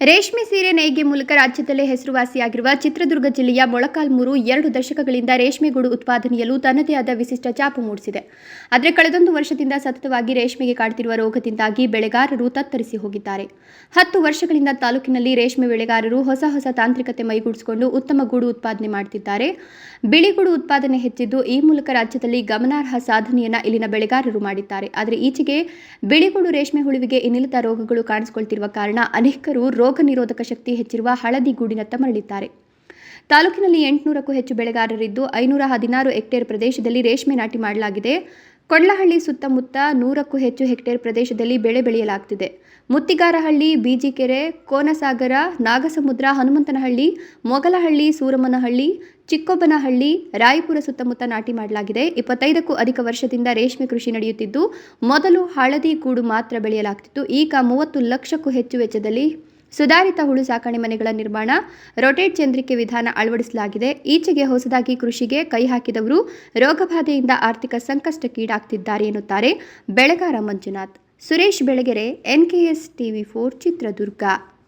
ರೇಷ್ಮೆ ಸೀರೆ ನೇಯ್ಗೆ ಮೂಲಕ ರಾಜ್ಯದಲ್ಲೇ ಹೆಸರುವಾಸಿಯಾಗಿರುವ ಚಿತ್ರದುರ್ಗ ಜಿಲ್ಲೆಯ ಮೊಳಕಾಲ್ಮೂರು ಎರಡು ದಶಕಗಳಿಂದ ರೇಷ್ಮೆ ಗೂಡು ಉತ್ಪಾದನೆಯಲ್ಲೂ ತನ್ನದೇ ಆದ ವಿಶಿಷ್ಟ ಚಾಪು ಮೂಡಿಸಿದೆ. ಆದರೆ ಕಳೆದೊಂದು ವರ್ಷದಿಂದ ಸತತವಾಗಿ ರೇಷ್ಮೆಗೆ ಕಾಡ್ತಿರುವ ರೋಗದಿಂದಾಗಿ ಬೆಳೆಗಾರರು ತತ್ತರಿಸಿ ಹೋಗಿದ್ದಾರೆ. ಹತ್ತು ವರ್ಷಗಳಿಂದ ತಾಲೂಕಿನಲ್ಲಿ ರೇಷ್ಮೆ ಬೆಳೆಗಾರರು ಹೊಸ ಹೊಸ ತಾಂತ್ರಿಕತೆ ಮೈಗೂಡಿಸಿಕೊಂಡು ಉತ್ತಮ ಗೂಡು ಉತ್ಪಾದನೆ ಮಾಡುತ್ತಿದ್ದಾರೆ ಬಿಳಿಗೂಡು ಉತ್ಪಾದನೆ ಹೆಚ್ಚಿದ್ದು ಈ ಮೂಲಕ ರಾಜ್ಯದಲ್ಲಿ ಗಮನಾರ್ಹ ಸಾಧನೆಯನ್ನ ಇಲ್ಲಿನ ಬೆಳೆಗಾರರು ಮಾಡಿದ್ದಾರೆ. ಆದರೆ ಈಚೆಗೆ ಬಿಳಿಗೂಡು ರೇಷ್ಮೆ ಹುಳುವಿಗೆ ಇನ್ನಿಲ್ಲದ ರೋಗಗಳು ಕಾಣಿಸಿಕೊಳ್ತಿರುವ ಕಾರಣ ಅನೇಕರು ರೋಗ ನಿರೋಧಕ ಶಕ್ತಿ ಹೆಚ್ಚಿರುವ ಹಳದಿ ಗೂಡಿನತ್ತ ಮರಳಿದ್ದಾರೆ ತಾಲೂಕಿನಲ್ಲಿ ಎಂಟುನೂರಕ್ಕೂ ಹೆಚ್ಚು ಬೆಳೆಗಾರರಿದ್ದು ಐನೂರ ಹದಿನಾರು ಹೆಕ್ಟೇರ್ ಪ್ರದೇಶದಲ್ಲಿ ರೇಷ್ಮೆ ನಾಟಿ ಮಾಡಲಾಗಿದೆ. ಕೊಳ್ಳಹಳ್ಳಿ ಸುತ್ತಮುತ್ತ ನೂರಕ್ಕೂ ಹೆಚ್ಚು ಹೆಕ್ಟೇರ್ ಪ್ರದೇಶದಲ್ಲಿ ಬೆಳೆ ಬೆಳೆಯಲಾಗುತ್ತಿದೆ ಮುತ್ತಿಗಾರಹಳ್ಳಿ, ಬೀಜಿಕೆರೆ, ಕೋನಸಾಗರ, ನಾಗಸಮುದ್ರ, ಹನುಮಂತನಹಳ್ಳಿ, ಮೊಗಲಹಳ್ಳಿ, ಸೂರಮ್ಮನಹಳ್ಳಿ, ಚಿಕ್ಕೊಬ್ಬನಹಳ್ಳಿ, ರಾಯಪುರ ಸುತ್ತಮುತ್ತ ನಾಟಿ ಮಾಡಲಾಗಿದೆ. ಇಪ್ಪತ್ತೈದಕ್ಕೂ ಅಧಿಕ ವರ್ಷದಿಂದ ರೇಷ್ಮೆ ಕೃಷಿ ನಡೆಯುತ್ತಿದ್ದು, ಮೊದಲು ಹಳದಿ ಗೂಡು ಮಾತ್ರ ಬೆಳೆಯಲಾಗ್ತಿತ್ತು. ಈಗ ಮೂವತ್ತು ಲಕ್ಷಕ್ಕೂ ಹೆಚ್ಚು ವೆಚ್ಚದಲ್ಲಿ ಸುಧಾರಿತ ಹುಳು ಸಾಕಣೆ ಮನೆಗಳ ನಿರ್ಮಾಣ, ರೊಟೇಟ್ ಚಂದ್ರಿಕೆ ವಿಧಾನ ಅಳವಡಿಸಲಾಗಿದೆ. ಈಚೆಗೆ ಹೊಸದಾಗಿ ಕೃಷಿಗೆ ಕೈ ಹಾಕಿದವರು ರೋಗಬಾಧೆಯಿಂದ ಆರ್ಥಿಕ ಸಂಕಷ್ಟಕ್ಕೀಡಾಗ್ತಿದ್ದಾರೆ ಎನ್ನುತ್ತಾರೆ ಬೆಳೆಗಾರ Manjunath. Suresh Belagere, NKS TV four Chitradurga.